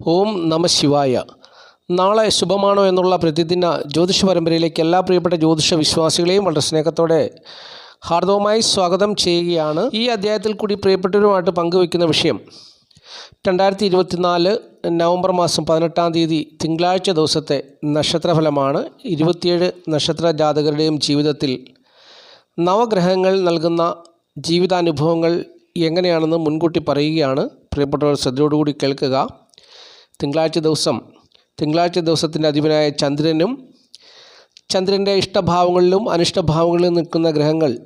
ഓം നമ ശിവായ. നാളെ ശുഭമാണോ എന്നുള്ള പ്രതിദിന ജ്യോതിഷ പരമ്പരയിലേക്ക് എല്ലാ പ്രിയപ്പെട്ട ജ്യോതിഷ വിശ്വാസികളെയും വളരെ സ്നേഹത്തോടെ ഹാർദവമായി സ്വാഗതം ചെയ്യുകയാണ്. ഈ അധ്യായത്തിൽ കൂടി പ്രിയപ്പെട്ടവരുമായിട്ട് പങ്കുവയ്ക്കുന്ന വിഷയം രണ്ടായിരത്തി ഇരുപത്തിനാല് നവംബർ മാസം പതിനെട്ടാം തീയതി തിങ്കളാഴ്ച ദിവസത്തെ നക്ഷത്രഫലമാണ്. ഇരുപത്തിയേഴ് നക്ഷത്ര ജാതകരുടെയും ജീവിതത്തിൽ നവഗ്രഹങ്ങൾ നൽകുന്ന ജീവിതാനുഭവങ്ങൾ എങ്ങനെയാണെന്ന് മുൻകൂട്ടി പറയുകയാണ്. പ്രിയപ്പെട്ടവർ ശ്രദ്ധയോടുകൂടി കേൾക്കുക. തിങ്കളാഴ്ച ദിവസം തിങ്കളാഴ്ച ദിവസത്തിന്റെ അധിപനായ ചന്ദ്രനും ചന്ദ്രന്റെ ഇഷ്ടഭാവങ്ങളിലും അനിഷ്ടഭാവങ്ങളിലും നിൽക്കുന്ന ഗ്രഹങ്ങൾ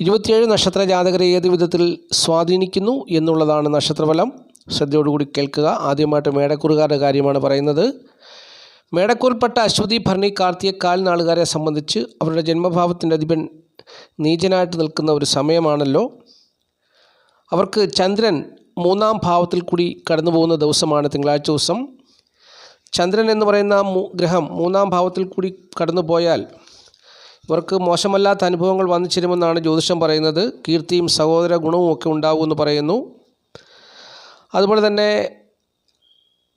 ഇരുപത്തിയേഴ് നക്ഷത്ര ജാതകരെ ഏത് വിധത്തിൽ സ്വാധീനിക്കുന്നു എന്നുള്ളതാണ് നക്ഷത്രഫലം. ശ്രദ്ധയോടുകൂടി കേൾക്കുക. ആദ്യമായിട്ട് മേടക്കൂറുകാരുടെ കാര്യമാണ് പറയുന്നത്. മേടക്കൂറിൽപ്പെട്ട അശ്വതി ഭരണി കാർത്തിക കാൽനാളുകാരെ സംബന്ധിച്ച് അവരുടെ ജന്മഭാവത്തിന്റെ അധിപൻ നീചനായിട്ട് നിൽക്കുന്ന ഒരു സമയമാണല്ലോ. അവർക്ക് ചന്ദ്രൻ മൂന്നാം ഭാവത്തിൽ കൂടി കടന്നു പോകുന്ന ദിവസമാണ് തിങ്കളാഴ്ച ദിവസം. ചന്ദ്രൻ എന്ന് പറയുന്ന ഗ്രഹം മൂന്നാം ഭാവത്തിൽ കൂടി കടന്നു പോയാൽ ഇവർക്ക് മോശമല്ലാത്ത അനുഭവങ്ങൾ വന്നു ചേരുമെന്നാണ് ജ്യോതിഷം പറയുന്നത്. കീർത്തിയും സഹോദര ഗുണവും ഒക്കെ ഉണ്ടാകുമെന്ന് പറയുന്നു. അതുപോലെ തന്നെ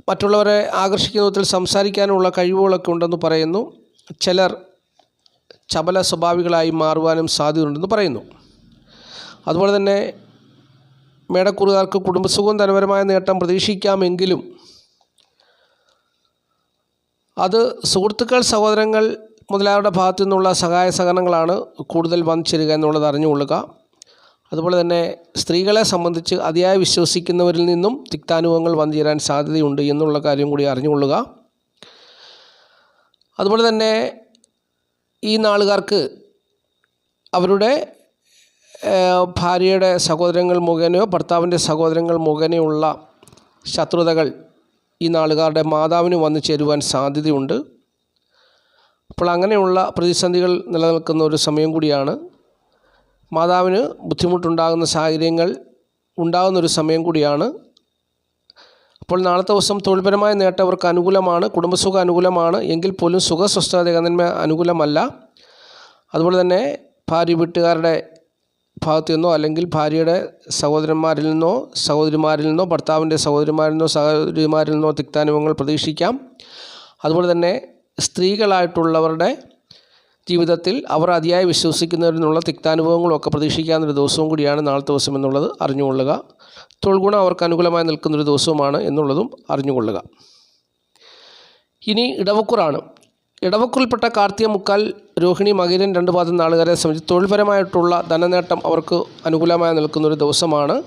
മറ്റുള്ളവരെ ആകർഷിക്കുന്ന വിധത്തിൽ സംസാരിക്കാനുള്ള കഴിവുകളൊക്കെ ഉണ്ടെന്ന് പറയുന്നു. ചിലർ ചപല സ്വഭാവികളായി മാറുവാനും സാധ്യതയുണ്ടെന്ന് പറയുന്നു. അതുപോലെ തന്നെ മേടക്കുറുകാർക്ക് കുടുംബസുഖവും ധനപരമായ നേട്ടം പ്രതീക്ഷിക്കാമെങ്കിലും അത് സുഹൃത്തുക്കൾ സഹോദരങ്ങൾ മുതലായവരുടെ ഭാഗത്തു നിന്നുള്ള സഹായ സഹകരണങ്ങളാണ് കൂടുതൽ വന്നു ചേരുക എന്നുള്ളത് അറിഞ്ഞുകൊള്ളുക. അതുപോലെ തന്നെ സ്ത്രീകളെ സംബന്ധിച്ച് അതിയായി വിശ്വസിക്കുന്നവരിൽ നിന്നും തിക്താനുഭവങ്ങൾ വന്നു ചേരാൻ സാധ്യതയുണ്ട് എന്നുള്ള കാര്യം കൂടി അറിഞ്ഞുകൊള്ളുക. അതുപോലെ തന്നെ ഈ നാളുകാർക്ക് അവരുടെ ഭാര്യയുടെ സഹോദരങ്ങൾ മുഖേനയോ ഭർത്താവിന്റെ സഹോദരങ്ങൾ മുഖേനയുള്ള ശത്രുതകൾ ഈ നാളുകാരുടെ മാതാവിന് വന്നു ചേരുവാൻ സാധ്യതയുണ്ട്. അപ്പോൾ അങ്ങനെയുള്ള പ്രതിസന്ധികൾ നിലനിൽക്കുന്ന ഒരു സമയം കൂടിയാണ്. മാതാവിന് ബുദ്ധിമുട്ടുണ്ടാകുന്ന സാഹചര്യങ്ങൾ ഉണ്ടാകുന്ന ഒരു സമയം കൂടിയാണ്. അപ്പോൾ നാളത്തെ ദിവസം തൊഴിൽപരമായ നേട്ടം അവർക്ക് അനുകൂലമാണ് കുടുംബസുഖ അനുകൂലമാണ് എങ്കിൽ പോലും സുഖസ്വസ്ഥത ഏകന്മ അനുകൂലമല്ല. അതുപോലെ തന്നെ ഭാര്യ വീട്ടുകാരുടെ ഭാഗത്തു നിന്നോ അല്ലെങ്കിൽ ഭാര്യയുടെ സഹോദരന്മാരിൽ നിന്നോ സഹോദരിമാരിൽ നിന്നോ ഭർത്താവിന്റെ സഹോദരിമാരിൽ നിന്നോ സഹോദരിമാരിൽ നിന്നോ തിക്താനുഭവങ്ങൾ പ്രതീക്ഷിക്കാം. അതുപോലെ തന്നെ സ്ത്രീകളായിട്ടുള്ളവരുടെ ജീവിതത്തിൽ അവർ അതിയായി വിശ്വസിക്കുന്നവരിൽ നിന്നുള്ള തിക്താനുഭവങ്ങളൊക്കെ പ്രതീക്ഷിക്കാവുന്നൊരു ദിവസവും കൂടിയാണ് നാളത്തെ ദിവസം എന്നുള്ളത് അറിഞ്ഞുകൊള്ളുക. തൊഴിൽഗുണം അവർക്ക് അനുകൂലമായി നിൽക്കുന്നൊരു ദിവസവുമാണ് എന്നുള്ളതും അറിഞ്ഞുകൊള്ളുക. ഇനി ഇടവക്കുറാണ്. ഇടവക്കുറിൽപ്പെട്ട കാർത്തിക മുക്കാൽ രോഹിണി മകിരൻ രണ്ട് പാദം നാളുകാരെ സംബന്ധിച്ച് തൊഴിൽപരമായിട്ടുള്ള ധനനേട്ടം അവർക്ക് അനുകൂലമായി നിൽക്കുന്നൊരു ദിവസമാണ്.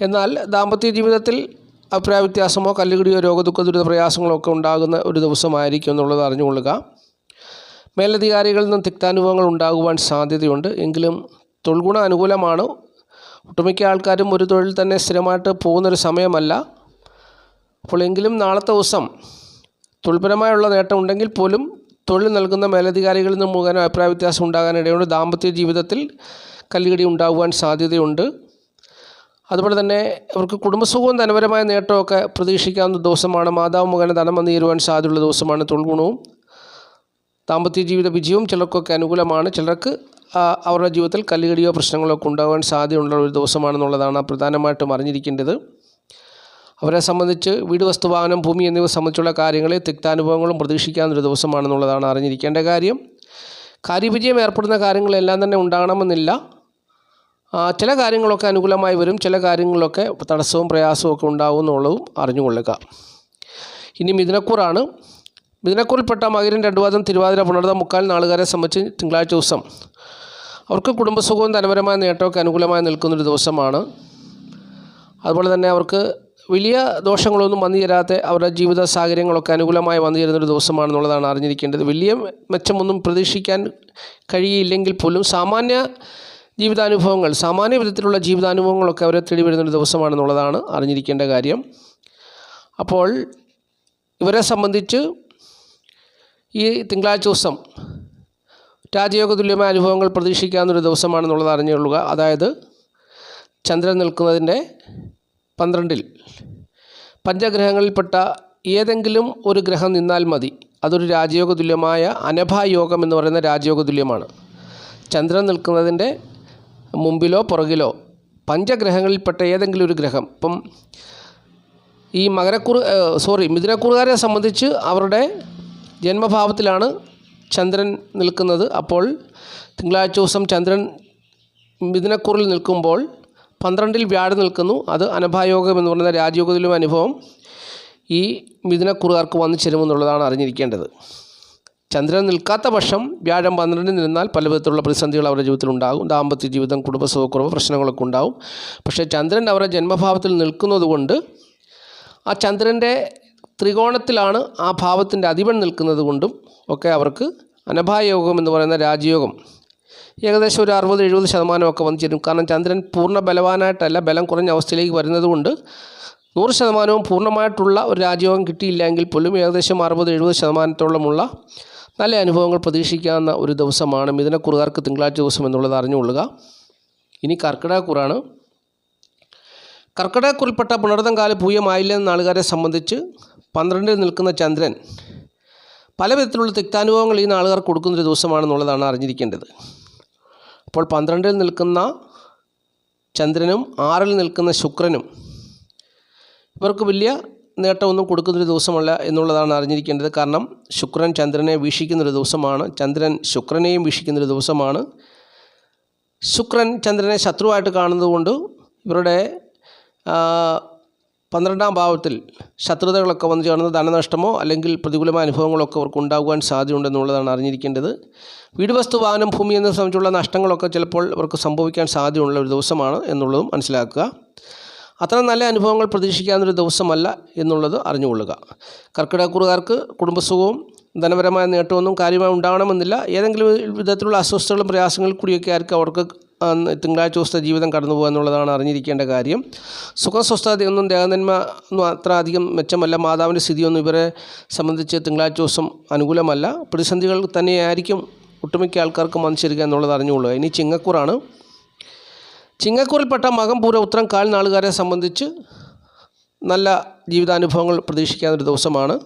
എന്നാൽ ദാമ്പത്യ ജീവിതത്തിൽ അഭിപ്രായ വ്യത്യാസമോ കല്ലുകടിയോ രോഗദുഃഖ ദുരിത പ്രയാസങ്ങളോ ഒക്കെ ഉണ്ടാകുന്ന ഒരു ദിവസമായിരിക്കും എന്നുള്ളത് അറിഞ്ഞുകൊള്ളുക. മേലധികാരികളിൽ നിന്നും തിക്താനുഭവങ്ങൾ ഉണ്ടാകുവാൻ സാധ്യതയുണ്ട്. എങ്കിലും തൊഴിൽഗുണ അനുകൂലമാണ്. ഒട്ടുമിക്ക ആൾക്കാരും ഒരു തൊഴിൽ തന്നെ സ്ഥിരമായിട്ട് പോകുന്നൊരു സമയമല്ല. അപ്പോൾ എങ്കിലും നാളത്തെ ദിവസം തൊഴിൽപരമായുള്ള നേട്ടം ഉണ്ടെങ്കിൽ പോലും തൊഴിൽ നൽകുന്ന മേലധികാരികളിൽ നിന്ന് മുഖേന അഭിപ്രായ വ്യത്യാസം ഉണ്ടാകാനിടയുണ്ട്. ദാമ്പത്യ ജീവിതത്തിൽ കല്ലുകടി ഉണ്ടാകുവാൻ സാധ്യതയുണ്ട്. അതുപോലെ തന്നെ അവർക്ക് കുടുംബസുഖവും ധനപരമായ നേട്ടമൊക്കെ പ്രതീക്ഷിക്കാവുന്ന ദിവസമാണ്. മാതാവ് മുഖേന ധനം വന്നു തീരുവാൻ സാധ്യതയുള്ള ദിവസമാണ് തൊഴിൽ ഗുണവും ദാമ്പത്യ ജീവിത വിജയവും ചിലർക്കൊക്കെ അനുകൂലമാണ്. ചിലർക്ക് അവരുടെ ജീവിതത്തിൽ കല്ലുകടിയോ പ്രശ്നങ്ങളോ ഒക്കെ ഉണ്ടാകാൻ സാധ്യതയുള്ള ഒരു ദിവസമാണെന്നുള്ളതാണ് പ്രധാനമായിട്ടും അറിഞ്ഞിരിക്കേണ്ടത്. അവരെ സംബന്ധിച്ച് വീട് വസ്തു വാഹനം ഭൂമി എന്നിവ സംബന്ധിച്ചുള്ള കാര്യങ്ങളെ തിക്താനുഭവങ്ങളും പ്രതീക്ഷിക്കാവുന്നൊരു ദിവസമാണെന്നുള്ളതാണ് അറിഞ്ഞിരിക്കേണ്ട കാര്യം. കാര്യവിജയം ഏർപ്പെടുന്ന കാര്യങ്ങളെല്ലാം തന്നെ ഉണ്ടാകണമെന്നില്ല. ചില കാര്യങ്ങളൊക്കെ അനുകൂലമായി വരും. ചില കാര്യങ്ങളിലൊക്കെ തടസ്സവും പ്രയാസവും ഒക്കെ ഉണ്ടാവും എന്നുള്ളതും അറിഞ്ഞുകൊള്ളുക. ഇനി മിഥുനക്കൂറാണ്. മിഥുനക്കൂറിൽപ്പെട്ട മകരൻ രണ്ടുവാദം തിരുവാതിര പുണർത മുക്കാൽ നാളുകാരെ സംബന്ധിച്ച് തിങ്കളാഴ്ച ദിവസം. അവർക്ക് കുടുംബസുഖവും ധനപരമായ നേട്ടമൊക്കെ അനുകൂലമായി നിൽക്കുന്നൊരു ദിവസമാണ്. അതുപോലെ തന്നെ അവർക്ക് വലിയ ദോഷങ്ങളൊന്നും വന്നു ചേരാത്ത അവരുടെ ജീവിത സാഹചര്യങ്ങളൊക്കെ അനുകൂലമായി വന്നു ചേരുന്നൊരു ദിവസമാണെന്നുള്ളതാണ് അറിഞ്ഞിരിക്കേണ്ടത്. വലിയ മെച്ചമൊന്നും പ്രതീക്ഷിക്കാൻ കഴിയില്ലെങ്കിൽ പോലും സാമാന്യ ജീവിതാനുഭവങ്ങൾ സാമാന്യ വിധത്തിലുള്ള ജീവിതാനുഭവങ്ങളൊക്കെ അവരെ തേടി വരുന്നൊരു ദിവസമാണെന്നുള്ളതാണ് അറിഞ്ഞിരിക്കേണ്ട കാര്യം. അപ്പോൾ ഇവരെ സംബന്ധിച്ച് ഈ തിങ്കളാഴ്ച ദിവസം രാജയോഗ തുല്യമായ അനുഭവങ്ങൾ പ്രതീക്ഷിക്കാവുന്നൊരു ദിവസമാണെന്നുള്ളത് അറിഞ്ഞുകൊള്ളുക. അതായത് ചന്ദ്രൻ നിൽക്കുന്നതിന്റെ പന്ത്രണ്ടിൽ. പഞ്ചഗ്രഹങ്ങളിൽപ്പെട്ട ഏതെങ്കിലും ഒരു ഗ്രഹം നിന്നാൽ മതി. അതൊരു രാജയോഗ തുല്യമായ അനഭായോഗം എന്ന് പറയുന്ന രാജയോഗ തുല്യമാണ് ചന്ദ്രൻ നിൽക്കുന്നതിന്റെ മുമ്പിലോ പുറകിലോ പഞ്ചഗ്രഹങ്ങളിൽപ്പെട്ട ഏതെങ്കിലും ഒരു ഗ്രഹം ഇപ്പം ഈ മകരക്കുറു സോറി മിഥുനക്കുറുകാരെ സംബന്ധിച്ച് അവരുടെ ജന്മഭാവത്തിലാണ് ചന്ദ്രൻ നിൽക്കുന്നത്. അപ്പോൾ തിങ്കളാഴ്ച ദിവസം ചന്ദ്രൻ മിഥുനക്കുറിൽ നിൽക്കുമ്പോൾ പന്ത്രണ്ടിൽ വ്യാഴം നിൽക്കുന്നു. അത് അനഭായോഗം എന്ന് പറയുന്ന രാജയോഗത്തിലും അനുഭവം. ഈ മിഥുനക്കുറുകാർക്ക് വന്നു ചേരുമെന്നുള്ളതാണ് അറിഞ്ഞിരിക്കേണ്ടത്. ചന്ദ്രൻ നിൽക്കാത്ത പക്ഷം വ്യാഴം പന്ത്രണ്ടിൽ നിന്നാൽ പല വിധത്തിലുള്ള പ്രതിസന്ധികൾ അവരുടെ ജീവിതത്തിൽ ഉണ്ടാകും. ദാമ്പത്യ ജീവിതം കുടുംബ സുഖക്കുറവ് പ്രശ്നങ്ങളൊക്കെ ഉണ്ടാകും പക്ഷേ ചന്ദ്രൻ അവരുടെ ജന്മഭാവത്തിൽ നിൽക്കുന്നതുകൊണ്ട് ആ ചന്ദ്രന്റെ ത്രികോണത്തിലാണ് ആ ഭാവത്തിന്റെ അധിപൻ നിൽക്കുന്നത് കൊണ്ടും ഒക്കെ അവർക്ക് അനഭായോഗം എന്ന് പറയുന്ന രാജയോഗം ഏകദേശം ഒരു അറുപത് എഴുപത് ശതമാനമൊക്കെ വന്നു ചേരും കാരണം ചന്ദ്രൻ പൂർണ ബലവാനായിട്ടല്ല ബലം കുറഞ്ഞ അവസ്ഥയിലേക്ക് വരുന്നതുകൊണ്ട് നൂറ് ശതമാനവും പൂർണമായിട്ടുള്ള ഒരു രാജയോഗം കിട്ടിയില്ലെങ്കിൽ പോലും ഏകദേശം അറുപത് എഴുപത് ശതമാനത്തോളമുള്ള നല്ല അനുഭവങ്ങൾ പ്രതീക്ഷിക്കാവുന്ന ഒരു ദിവസമാണ് മിഥുനക്കുറുകാർക്ക് തിങ്കളാഴ്ച ദിവസം എന്നുള്ളത് അറിഞ്ഞുകൊള്ളുക. ഇനി കർക്കിടകക്കുറാണ്. കർക്കിടകക്കുറിൽപ്പെട്ട പുണർതം കാല പൂയമായില്ല എന്ന ആളുകാരെ സംബന്ധിച്ച് പന്ത്രണ്ടിൽ നിൽക്കുന്ന ചന്ദ്രൻ പല വിധത്തിലുള്ള തിക്താനുഭവങ്ങൾ ഈ നാളുകാർ കൊടുക്കുന്നൊരു ദിവസമാണെന്നുള്ളതാണ് അറിഞ്ഞിരിക്കേണ്ടത്. അപ്പോൾ പന്ത്രണ്ടിൽ നിൽക്കുന്ന ചന്ദ്രനും ആറിൽ നിൽക്കുന്ന ശുക്രനും ഇവർക്ക് വലിയ നേട്ടമൊന്നും കൊടുക്കുന്നൊരു ദിവസമല്ല എന്നുള്ളതാണ് അറിഞ്ഞിരിക്കേണ്ടത്. കാരണം ശുക്രൻ ചന്ദ്രനെ വീക്ഷിക്കുന്നൊരു ദിവസമാണ്. ചന്ദ്രൻ ശുക്രനെയും വീക്ഷിക്കുന്നൊരു ദിവസമാണ്. ശുക്രൻ ചന്ദ്രനെ ശത്രുവായിട്ട് കാണുന്നതുകൊണ്ട് ഇവരുടെ പന്ത്രണ്ടാം ഭാവത്തിൽ ശത്രുതകളൊക്കെ വന്നു ചേർന്ന് ധനനഷ്ടമോ അല്ലെങ്കിൽ പ്രതികൂലമായ അനുഭവങ്ങളൊക്കെ അവർക്ക് ഉണ്ടാകുവാൻ സാധ്യതയുണ്ടെന്നുള്ളതാണ് അറിഞ്ഞിരിക്കേണ്ടത്. വീട് വസ്തു വാഹനം ഭൂമി എന്നിവ സംബന്ധിച്ചുള്ള നഷ്ടങ്ങളൊക്കെ ചിലപ്പോൾ അവർക്ക് സംഭവിക്കാൻ സാധ്യതയുള്ള ഒരു ദിവസമാണ് എന്നുള്ളതും മനസ്സിലാക്കുക. അത്ര നല്ല അനുഭവങ്ങൾ പ്രതീക്ഷിക്കാവുന്നൊരു ദിവസമല്ല എന്നുള്ളത് അറിഞ്ഞുകൊള്ളുക. കർക്കിടകക്കുറുകാർക്ക് കുടുംബസുഖവും ധനപരമായ നേട്ടമൊന്നും കാര്യമായി ഉണ്ടാകണമെന്നില്ല ഏതെങ്കിലും വിധത്തിലുള്ള അസ്വസ്ഥതകളും പ്രയാസങ്ങളിൽ കൂടിയൊക്കെ ആയിരിക്കും അവർക്ക് തിങ്കളാഴ്ച ദിവസത്തെ ജീവിതം കടന്നു പോകുക എന്നുള്ളതാണ് അറിഞ്ഞിരിക്കേണ്ട കാര്യം. സുഖസ്വസ്ഥതയൊന്നും ദേഹനന്മ ഒന്നും അത്ര അധികം മെച്ചമല്ല. മാതാവിന്റെ സ്ഥിതിയൊന്നും ഇവരെ സംബന്ധിച്ച് തിങ്കളാഴ്ച ദിവസം അനുകൂലമല്ല. പ്രതിസന്ധികൾ തന്നെയായിരിക്കും ഒട്ടുമിക്ക ആൾക്കാർക്കും വന്നിച്ചിരിക്കുക എന്നുള്ളത് അറിഞ്ഞുകൊള്ളുക. ഇനി ചിങ്ങക്കൂറാണ്. ചിങ്ങക്കൂറിൽപ്പെട്ട മകം പൂര ഉത്തരം കാൽ നാളുകാരെ സംബന്ധിച്ച് നല്ല ജീവിതാനുഭവങ്ങൾ പ്രതീക്ഷിക്കാവുന്ന ഒരു ദിവസമാണ്.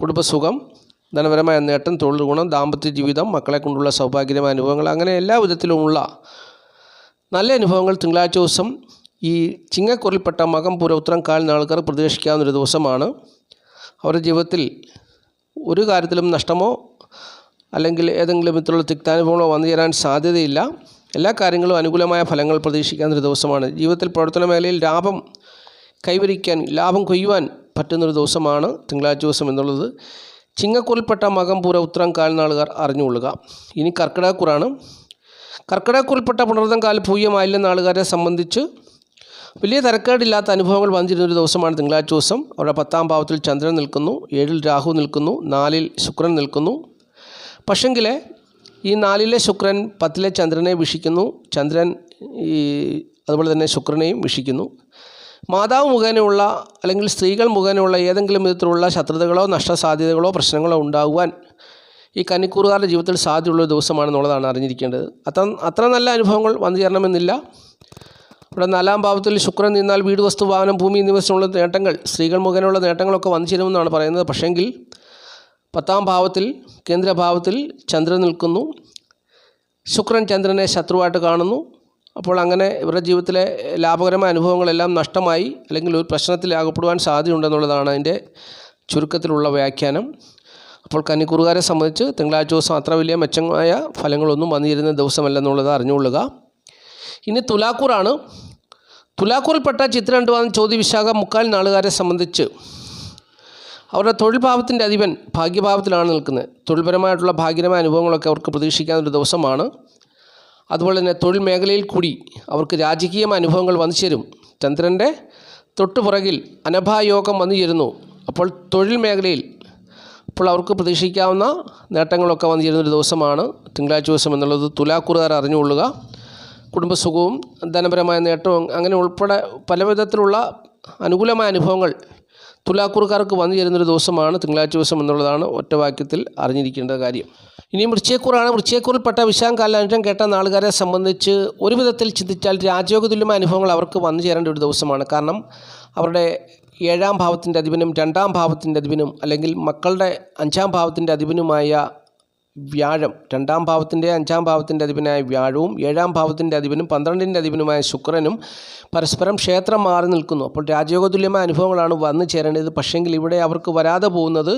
കുടുംബസുഖം. ധനപരമായ നേട്ടം തൊഴിൽ ഗുണം ദാമ്പത്യ ജീവിതം മക്കളെ കൊണ്ടുള്ള സൗഭാഗ്യമായ അനുഭവങ്ങൾ അങ്ങനെ എല്ലാ വിധത്തിലുമുള്ള നല്ല അനുഭവങ്ങൾ തിങ്കളാഴ്ച ദിവസം ഈ ചിങ്ങക്കുറിൽപ്പെട്ട മകം പൂര ഉത്തരം കാൽ ആൾക്കാർ പ്രതീക്ഷിക്കാവുന്ന ഒരു ദിവസമാണ്. അവരുടെ ജീവിതത്തിൽ ഒരു കാര്യത്തിലും നഷ്ടമോ അല്ലെങ്കിൽ ഏതെങ്കിലും വിധത്തിലുള്ള തിക്താനുഭവങ്ങളോ വന്നു ചേരാൻ സാധ്യതയില്ല. എല്ലാ കാര്യങ്ങളും അനുകൂലമായ ഫലങ്ങൾ പ്രതീക്ഷിക്കാവുന്ന ഒരു ദിവസമാണ്. ജീവിതത്തിൽ പ്രവർത്തന മേഖലയിൽ ലാഭം കൈവരിക്കാൻ ലാഭം കൊയ്യുവാൻ പറ്റുന്നൊരു ദിവസമാണ് തിങ്കളാഴ്ച ദിവസം എന്നുള്ളത്. ചിങ്ങക്കുറിൽപ്പെട്ട മകം പൂര ഉത്തരം കാൽനാളുകാർ അറിഞ്ഞുകൊള്ളുക. ഇനി കർക്കിടകക്കുറാണ്. കർക്കിടകക്കുറിൽപ്പെട്ട പുണർതം കാൽ മാലിന്യ ആളുകാരെ സംബന്ധിച്ച് വലിയ തരക്കേടില്ലാത്ത അനുഭവങ്ങൾ വന്നിരുന്നൊരു ദിവസമാണ് തിങ്കളാഴ്ച ദിവസം. അവിടെ പത്താം ഭാവത്തിൽ ചന്ദ്രൻ നിൽക്കുന്നു ഏഴിൽ രാഹു നിൽക്കുന്നു നാലിൽ ശുക്രൻ നിൽക്കുന്നു. പക്ഷെങ്കിൽ ഈ നാലിലെ ശുക്രൻ പത്തിലെ ചന്ദ്രനെ വീക്ഷിക്കുന്നു. ചന്ദ്രൻ ഈ അതുപോലെ തന്നെ ശുക്രനെയും വീക്ഷിക്കുന്നു. മാതാവ് മുഖേനയുള്ള അല്ലെങ്കിൽ സ്ത്രീകൾ മുഖേനയുള്ള ഏതെങ്കിലും വിധത്തിലുള്ള ശത്രുതകളോ നഷ്ടസാധ്യതകളോ പ്രശ്നങ്ങളോ ഉണ്ടാകുവാൻ ഈ കന്നിക്കൂറുകാരുടെ ജീവിതത്തിൽ സാധ്യതയുള്ള ദിവസമാണെന്നുള്ളതാണ് അറിഞ്ഞിരിക്കേണ്ടത്. അത്ര അത്ര നല്ല അനുഭവങ്ങൾ വന്നു ചേരണമെന്നില്ല. ഇവിടെ നാലാം ഭാവത്തിൽ ശുക്രൻ നിന്നാൽ വീട് വസ്തു വാഹനം ഭൂമി എന്നിവയുള്ള നേട്ടങ്ങൾ സ്ത്രീകൾ മുഖേനയുള്ള നേട്ടങ്ങളൊക്കെ വന്നു ചേരുമെന്നാണ് പറയുന്നത്. പക്ഷേങ്കിൽ പത്താം ഭാവത്തിൽ കേന്ദ്രഭാവത്തിൽ ചന്ദ്രൻ നിൽക്കുന്നു. ശുക്രൻ ചന്ദ്രനെ ശത്രുവായിട്ട് കാണുന്നു. അപ്പോൾ അങ്ങനെ ഇവരുടെ ജീവിതത്തിലെ ലാഭകരമായ അനുഭവങ്ങളെല്ലാം നഷ്ടമായി അല്ലെങ്കിൽ ഒരു പ്രശ്നത്തിൽ ആകപ്പെടുവാൻ സാധ്യതയുണ്ടെന്നുള്ളതാണ് അതിന്റെ ചുരുക്കത്തിലുള്ള വ്യാഖ്യാനം. അപ്പോൾ കന്നിക്കുറുകാരെ സംബന്ധിച്ച് തിങ്കളാഴ്ച ദിവസം അത്ര വലിയ മെച്ചമായ ഫലങ്ങളൊന്നും വന്നിരുന്ന ദിവസമല്ലെന്നുള്ളത് അറിഞ്ഞുകൊള്ളുക. ഇനി തുലാക്കൂറാണ്. തുലാക്കൂറിൽപ്പെട്ട ചിത്രണ്ടുവാൻ ചോദ്യ വിശാഖ മുക്കാൽ നാളുകാരെ സംബന്ധിച്ച് അവരുടെ തൊഴിൽ ഭാവത്തിന്റെ അധിപൻ ഭാഗ്യഭാവത്തിലാണ് നിൽക്കുന്നത്. തൊഴിൽപരമായിട്ടുള്ള ഭാഗ്യകരമായ അനുഭവങ്ങളൊക്കെ അവർക്ക് പ്രതീക്ഷിക്കാവുന്ന ഒരു ദിവസമാണ്. അതുപോലെ തന്നെ തൊഴിൽ മേഖലയിൽ കൂടി അവർക്ക് രാജകീയമായ അനുഭവങ്ങൾ വന്നു ചേരും. ചന്ദ്രന്റെ തൊട്ടുപുറകിൽ അനഭായോഗം വന്നു ചേരുന്നു. അപ്പോൾ തൊഴിൽ മേഖലയിൽ അപ്പോൾ അവർക്ക് പ്രതീക്ഷിക്കാവുന്ന നേട്ടങ്ങളൊക്കെ വന്നു ചേരുന്ന ഒരു ദിവസമാണ് തിങ്കളാഴ്ച ദിവസം എന്നുള്ളത്. തുലാക്കുറുകാർ അറിഞ്ഞുകൊള്ളുക. കുടുംബസുഖവും ധനപരമായ നേട്ടവും അങ്ങനെ ഉൾപ്പെടെ പല വിധത്തിലുള്ള അനുകൂലമായ അനുഭവങ്ങൾ തുലാക്കൂറുകാർക്ക് വന്നു ചേരുന്നൊരു ദിവസമാണ് തിങ്കളാഴ്ച ദിവസം എന്നുള്ളതാണ് ഒറ്റ വാക്യത്തിൽ അറിഞ്ഞിരിക്കേണ്ട കാര്യം. ഇനി വൃശ്ചയക്കൂറാണ് വൃശ്ചയക്കൂറിൽപ്പെട്ട വിശാം കാലാനുഷം കേട്ട നാളുകാരെ സംബന്ധിച്ച് ഒരു വിധത്തിൽ ചിന്തിച്ചാൽ രാജയോഗതുല്യമായ അനുഭവങ്ങൾ അവർക്ക് വന്നു ചേരേണ്ട ഒരു ദിവസമാണ്. കാരണം അവരുടെ ഏഴാം ഭാവത്തിന്റെ അധിപനും രണ്ടാം ഭാവത്തിന്റെ അധിപനും അല്ലെങ്കിൽ മക്കളുടെ അഞ്ചാം ഭാവത്തിന്റെ അധിപനുമായ വ്യാഴം രണ്ടാം ഭാവത്തിന്റെ അഞ്ചാം ഭാവത്തിന്റെ അധിപനായ വ്യാഴവും ഏഴാം ഭാവത്തിന്റെ അധിപനും പന്ത്രണ്ടിന്റെ അധിപനുമായ ശുക്രനും പരസ്പരം ക്ഷേത്രം മാറി നിൽക്കുന്നു. അപ്പോൾ രാജയോഗതുല്യമായ അനുഭവങ്ങളാണ് വന്നു ചേരേണ്ടത്. പക്ഷേങ്കിൽ ഇവിടെ അവർക്ക് വരാതെ പോകുന്നത്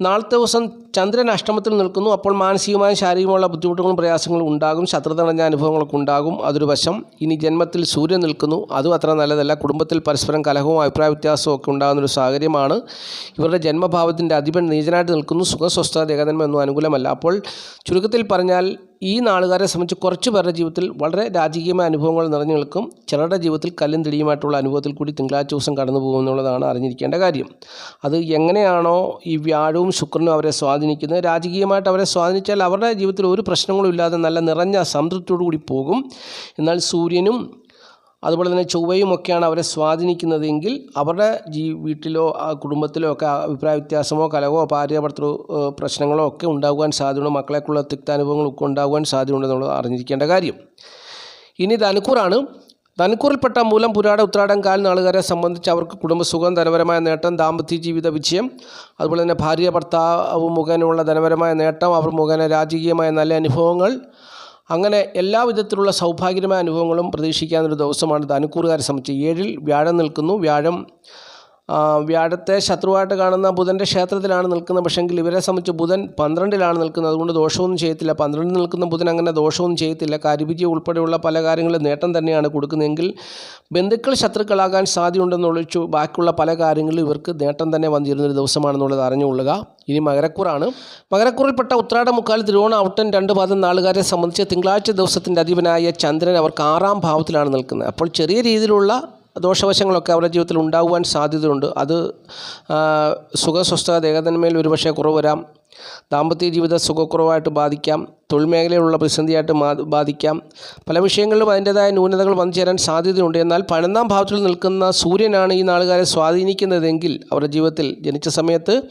നാളത്തെ ദിവസം ചന്ദ്രൻ അഷ്ടമത്തിൽ നിൽക്കുന്നു. അപ്പോൾ മാനസികമായും ശാരീരികമുള്ള ബുദ്ധിമുട്ടുകളും പ്രയാസങ്ങളും ഉണ്ടാകും. ശത്രുത നിറഞ്ഞ അനുഭവങ്ങളൊക്കെ ഉണ്ടാകും. അതൊരു വശം. ഇനി ജന്മത്തിൽ സൂര്യൻ നിൽക്കുന്നു. അതും അത്ര നല്ലതല്ല. കുടുംബത്തിൽ പരസ്പരം കലഹവും അഭിപ്രായ വ്യത്യാസവും ഒക്കെ ഉണ്ടാകുന്നൊരു സാഹചര്യമാണ്. ഇവരുടെ ജന്മഭാവത്തിന്റെ അധിപൻ നീചനായിട്ട് നിൽക്കുന്നു. സുഖസ്വസ്ഥ ഏകതന്മ ഒന്നും അനുകൂലമല്ല. അപ്പോൾ ചുരുക്കത്തിൽ പറഞ്ഞാൽ ഈ നാളുകാരെ സംബന്ധിച്ച് കുറച്ച് പേരുടെ ജീവിതത്തിൽ വളരെ രാജകീയമായ അനുഭവങ്ങൾ നിറഞ്ഞു നിൽക്കും. ചിലരുടെ ജീവിതത്തിൽ കല്ലും തിടിയുമായിട്ടുള്ള അനുഭവത്തിൽ കൂടി തിങ്കളാഴ്ച ദിവസം കടന്നു പോകുമെന്നുള്ളതാണ് അറിഞ്ഞിരിക്കേണ്ട കാര്യം. അത് എങ്ങനെയാണോ ഈ വ്യാഴവും ശുക്രനും അവരെ സ്വാധീനിക്കുന്നത്. രാജകീയമായിട്ട് അവരെ സ്വാധീനിച്ചാൽ അവരുടെ ജീവിതത്തിൽ ഒരു പ്രശ്നങ്ങളും ഇല്ലാതെ നല്ല നിറഞ്ഞ സംതൃപ്തിയോടുകൂടി പോകും. എന്നാൽ സൂര്യനും അതുപോലെ തന്നെ ചൊവ്വയുമൊക്കെയാണ് അവരെ സ്വാധീനിക്കുന്നതെങ്കിൽ അവരുടെ ജീ വീട്ടിലോ ആ കുടുംബത്തിലോ ഒക്കെ അഭിപ്രായ വ്യത്യാസമോ കലഹമോ ഭാര്യാഭർത്തൃ പ്രശ്നങ്ങളോ ഒക്കെ ഉണ്ടാകുവാൻ സാധ്യതയുണ്ട്. മക്കളെക്കുള്ള തിക്താനുഭവങ്ങളൊക്കെ ഉണ്ടാകുവാൻ സാധ്യതയുണ്ടെന്നുള്ളത് അറിഞ്ഞിരിക്കേണ്ട കാര്യം. ഇനി ധനുക്കൂറാണ്. ധനുക്കൂറിൽപ്പെട്ട മൂലം പുരാട ഉത്രാടം കാൽ നാളുകാരെ സംബന്ധിച്ച് അവർക്ക് കുടുംബസുഖം ധനപരമായ നേട്ടം ദാമ്പത്യ ജീവിത വിജയം അതുപോലെ തന്നെ ഭാര്യ ഭർത്താവ് മുഖേനയുള്ള ധനപരമായ നേട്ടം അവർ മുഖേന രാജകീയമായ നല്ല അനുഭവങ്ങൾ അങ്ങനെ എല്ലാ വിധത്തിലുള്ള സൗഭാഗ്യമായ അനുഭവങ്ങളും പ്രതീക്ഷിക്കാവുന്നൊരു ദിവസമാണ് ധനുക്കൂറുകാരെ സംബന്ധിച്ച്. ഏഴിൽ വ്യാഴം നിൽക്കുന്നു. വ്യാഴം വ്യാഴത്തെ ശത്രുവായിട്ട് കാണുന്ന ബുധന്റെ ക്ഷേത്രത്തിലാണ് നിൽക്കുന്നത്. പക്ഷെങ്കിൽ ഇവരെ സംബന്ധിച്ച് ബുധൻ പന്ത്രണ്ടിലാണ് നിൽക്കുന്നത്. അതുകൊണ്ട് ദോഷമൊന്നും ചെയ്യത്തില്ല. പന്ത്രണ്ടിൽ നിൽക്കുന്ന ബുധൻ അങ്ങനെ ദോഷമൊന്നും ചെയ്യത്തില്ല. കാര്യവിജയം ഉൾപ്പെടെയുള്ള പല കാര്യങ്ങളും നേട്ടം തന്നെയാണ് കൊടുക്കുന്നതെങ്കിൽ ബന്ധുക്കൾ ശത്രുക്കളാകാൻ സാധ്യതയുണ്ടെന്നൊഴിച്ചു ബാക്കിയുള്ള പല കാര്യങ്ങളും ഇവർക്ക് നേട്ടം തന്നെ വന്നിരുന്നൊരു ദിവസമാണെന്നുള്ളത് അറിഞ്ഞുകൊള്ളുക. ഇനി മകരക്കൂറാണ്. മകരക്കൂറിൽപ്പെട്ട ഉത്രാട മുക്കാൽ തിരുവോണ ഔട്ടൻ രണ്ട് പാദം നാളുകാരെ സംബന്ധിച്ച് തിങ്കളാഴ്ച ദിവസത്തിന്റെ അധിപനായ ചന്ദ്രൻ അവർക്ക് ആറാം ഭാവത്തിലാണ് നിൽക്കുന്നത്. അപ്പോൾ ചെറിയ രീതിയിലുള്ള ദോഷവശങ്ങളൊക്കെ അവരുടെ ജീവിതത്തിൽ ഉണ്ടാകുവാൻ സാധ്യതയുണ്ട്. അത് സുഖസ്വസ്ഥത സുഖസ്വസ്ഥ ദേഹത്തിന്മേൽ ഒരുപക്ഷെ കുറവ് വരാം. ദാമ്പത്യ ജീവിത സുഖക്കുറവായിട്ട് ബാധിക്കാം. തൊഴിൽ മേഖലയിലുള്ള പ്രതിസന്ധിയായിട്ട് ബാധിക്കാം. പല വിഷയങ്ങളിലും അതിന്റെതായ ന്യൂനതകൾ വന്നു ചേരാൻ സാധ്യതയുണ്ട്. എന്നാൽ പതിനൊന്നാം ഭാവത്തിൽ നിൽക്കുന്ന സൂര്യനാണ് ഈ നാളുകാരെ സ്വാധീനിക്കുന്നതെങ്കിൽ അവരുടെ ജീവിതത്തിൽ ജനിച്ച സമയത്ത്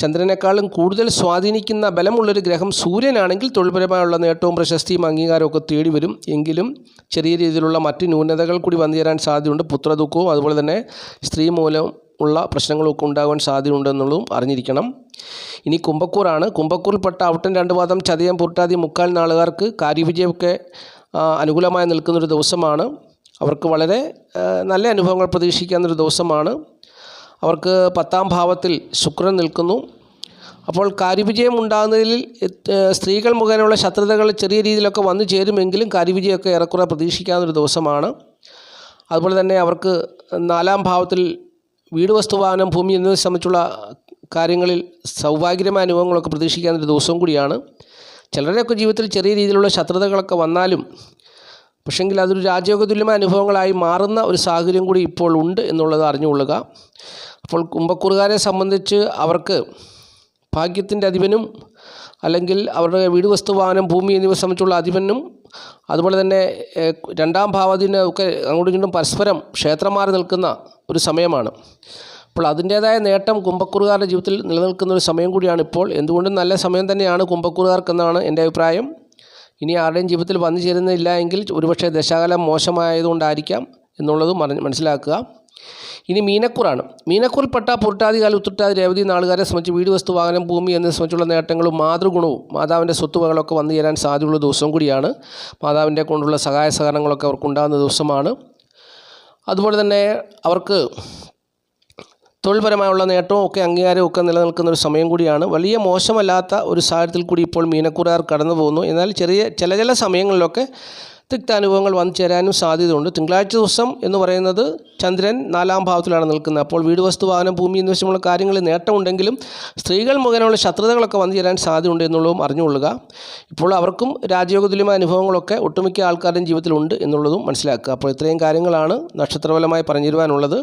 ചന്ദ്രനേക്കാളും കൂടുതൽ സ്വാധീനിക്കുന്ന ബലമുള്ളൊരു ഗ്രഹം സൂര്യനാണെങ്കിൽ തൊഴിൽപരമായുള്ള നേട്ടവും പ്രശസ്തിയും അംഗീകാരമൊക്കെ തേടി വരും. എങ്കിലും ചെറിയ രീതിയിലുള്ള മറ്റ് ന്യൂനതകൾ കൂടി വന്നു ചേരാൻ സാധ്യതയുണ്ട്. പുത്രദുഃഖവും അതുപോലെ തന്നെ സ്ത്രീ മൂലം ഉള്ള പ്രശ്നങ്ങളൊക്കെ ഉണ്ടാകാൻ സാധ്യതയുണ്ടെന്നുള്ളതും അറിഞ്ഞിരിക്കണം. ഇനി കുംഭക്കൂറാണ്. കുംഭക്കൂറിൽപ്പെട്ട ഔട്ടൻ രണ്ട് വാദം ചതയം പുരട്ടാതി മുക്കാൽ നാളുകാർക്ക് കാര്യവിജയമൊക്കെ അനുകൂലമായി നിൽക്കുന്നൊരു ദിവസമാണ്. അവർക്ക് വളരെ നല്ല അനുഭവങ്ങൾ പ്രതീക്ഷിക്കാവുന്നൊരു ദിവസമാണ്. അവർക്ക് പത്താം ഭാവത്തിൽ ശുക്രൻ നിൽക്കുന്നു. അപ്പോൾ കാര്യവിജയം ഉണ്ടാകുന്നതിൽ സ്ത്രീകൾ മുഖേനയുള്ള ശത്രുതകൾ ചെറിയ രീതിയിലൊക്കെ വന്നു ചേരുമെങ്കിലും കാര്യവിജയമൊക്കെ ഏറെക്കുറെ പ്രതീക്ഷിക്കാവുന്നൊരു ദിവസമാണ്. അതുപോലെ തന്നെ അവർക്ക് നാലാം ഭാവത്തിൽ വീട് വസ്തുവാഹനം ഭൂമി എന്നിവ സംബന്ധിച്ചുള്ള കാര്യങ്ങളിൽ സൗഭാഗ്യമായ അനുഭവങ്ങളൊക്കെ പ്രതീക്ഷിക്കാവുന്നൊരു ദിവസവും കൂടിയാണ്. ചിലരൊക്കെ ജീവിതത്തിൽ ചെറിയ രീതിയിലുള്ള ശത്രുതകളൊക്കെ വന്നാലും പക്ഷെങ്കിൽ അതൊരു രാജയോഗതുല്യമായ അനുഭവങ്ങളായി മാറുന്ന ഒരു സാഹചര്യം കൂടി ഇപ്പോൾ ഉണ്ട് എന്നുള്ളത് അറിഞ്ഞുകൊള്ളുക. അപ്പോൾ കുംഭക്കൂറുകാരെ സംബന്ധിച്ച് അവർക്ക് ഭാഗ്യത്തിന്റെ അധിപനും അല്ലെങ്കിൽ അവരുടെ വീട് വസ്തു വാഹനം ഭൂമി എന്നിവ സംബന്ധിച്ചുള്ള അധിപനും അതുപോലെ തന്നെ രണ്ടാം ഭാവത്തിന് ഒക്കെ അങ്ങോട്ടും ഇങ്ങോട്ടും പരസ്പരം ക്ഷേത്രം മാറി നിൽക്കുന്ന ഒരു സമയമാണ്. അപ്പോൾ അതിന്റേതായ നേട്ടം കുംഭക്കൂറുകാരുടെ ജീവിതത്തിൽ നിലനിൽക്കുന്ന ഒരു സമയം കൂടിയാണ് ഇപ്പോൾ. എന്തുകൊണ്ടും നല്ല സമയം തന്നെയാണ് കുംഭക്കൂറുകാർക്കെന്നാണ് എന്റെ അഭിപ്രായം. ഇനി ആരുടെയും ജീവിതത്തിൽ വന്നു ചേരുന്നില്ല എങ്കിൽ ഒരുപക്ഷെ ദശാകാലം മോശമായതുകൊണ്ടായിരിക്കാം എന്നുള്ളത് മനസ്സിലാക്കുക. ഇനി മീനക്കൂറാണ്. മീനക്കൂറിൽപ്പെട്ട പുരട്ടാതികാല ഉത്തുട്ടാതി രേവതി നാളുകാരെ സംബന്ധിച്ച് വീട് വസ്തു വാഹനം ഭൂമി എന്നിവ സംബന്ധിച്ചുള്ള നേട്ടങ്ങളും മാതൃഗുണവും മാതാവിന്റെ സ്വത്തുവകളൊക്കെ വന്നു ചേരാൻ സാധ്യതയുള്ള ദിവസവും കൂടിയാണ്. മാതാവിന്റെ കൊണ്ടുള്ള സഹായ സഹകരണങ്ങളൊക്കെ അവർക്ക് ഉണ്ടാകുന്ന ദിവസമാണ്. അതുപോലെ തന്നെ അവർക്ക് തൊഴിൽപരമായുള്ള നേട്ടവും ഒക്കെ അംഗീകാരവും ഒക്കെ നിലനിൽക്കുന്ന ഒരു സമയം കൂടിയാണ്. വലിയ മോശമല്ലാത്ത ഒരു സാഹചര്യത്തിൽ കൂടി ഇപ്പോൾ മീനക്കുറാർ കടന്നു പോകുന്നു എന്നാൽ ചെറിയ ചില ചില സമയങ്ങളിലൊക്കെ തിക്താനുഭവങ്ങൾ വന്നു ചേരാനും സാധ്യതയുണ്ട്. തിങ്കളാഴ്ച ദിവസം എന്ന് പറയുന്നത് ചന്ദ്രൻ നാലാം ഭാവത്തിലാണ് നിൽക്കുന്നത്. അപ്പോൾ വീട് വസ്തു വാഹനം ഭൂമി എന്നിവശമുള്ള കാര്യങ്ങളിൽ നേട്ടമുണ്ടെങ്കിലും സ്ത്രീകൾ മുഖേനയുള്ള ശത്രുതകളൊക്കെ വന്നു ചേരാൻ സാധ്യതയുണ്ട് എന്നുള്ളതും അറിഞ്ഞുകൊള്ളുക. ഇപ്പോൾ അവർക്കും രാജയോഗതുല്യമായ അനുഭവങ്ങളൊക്കെ ഒട്ടുമിക്ക ആൾക്കാരുടെയും ജീവിതത്തിലുണ്ട് എന്നുള്ളതും മനസ്സിലാക്കുക. അപ്പോൾ ഇത്രയും കാര്യങ്ങളാണ് നക്ഷത്രഫലമായി പറഞ്ഞു തരുവാനുള്ളത്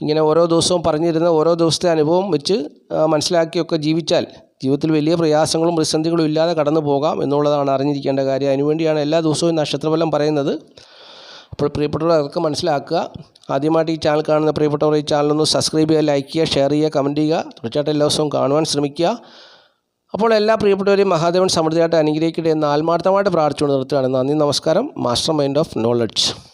ഇങ്ങനെ ഓരോ ദിവസവും പറഞ്ഞിരുന്ന ഓരോ ദിവസത്തെ അനുഭവം വെച്ച് മനസ്സിലാക്കിയൊക്കെ ജീവിച്ചാൽ ജീവിതത്തിൽ വലിയ പ്രയാസങ്ങളും പ്രതിസന്ധികളും ഇല്ലാതെ കടന്നു പോകാം എന്നുള്ളതാണ് അറിഞ്ഞിരിക്കേണ്ട കാര്യം. അതിനുവേണ്ടിയാണ് എല്ലാ ദിവസവും നക്ഷത്രഫലം പറയുന്നത്. അപ്പോൾ പ്രിയപ്പെട്ടവർ അതൊക്കെ മനസ്സിലാക്കുക. ആദ്യമായിട്ട് ഈ ചാനൽ കാണുന്ന പ്രിയപ്പെട്ടവർ ഈ ചാനലൊന്ന് സബ്സ്ക്രൈബ് ചെയ്യുക ലൈക്ക് ചെയ്യുക ഷെയർ ചെയ്യുക കമന്റ് ചെയ്യുക. തീർച്ചയായിട്ടും എല്ലാ ദിവസവും കാണുവാൻ ശ്രമിക്കുക. അപ്പോൾ എല്ലാ പ്രിയപ്പെട്ടവരെയും മഹാദേവൻ സമൃദ്ധിയായിട്ട് അനുഗ്രഹിക്കട്ടെ എന്ന് ആത്മാർത്ഥമായിട്ട് പ്രാർത്ഥിച്ചുകൊണ്ട് നിർത്തുകയാണ്. നന്ദി നമസ്കാരം. Master mind of knowledge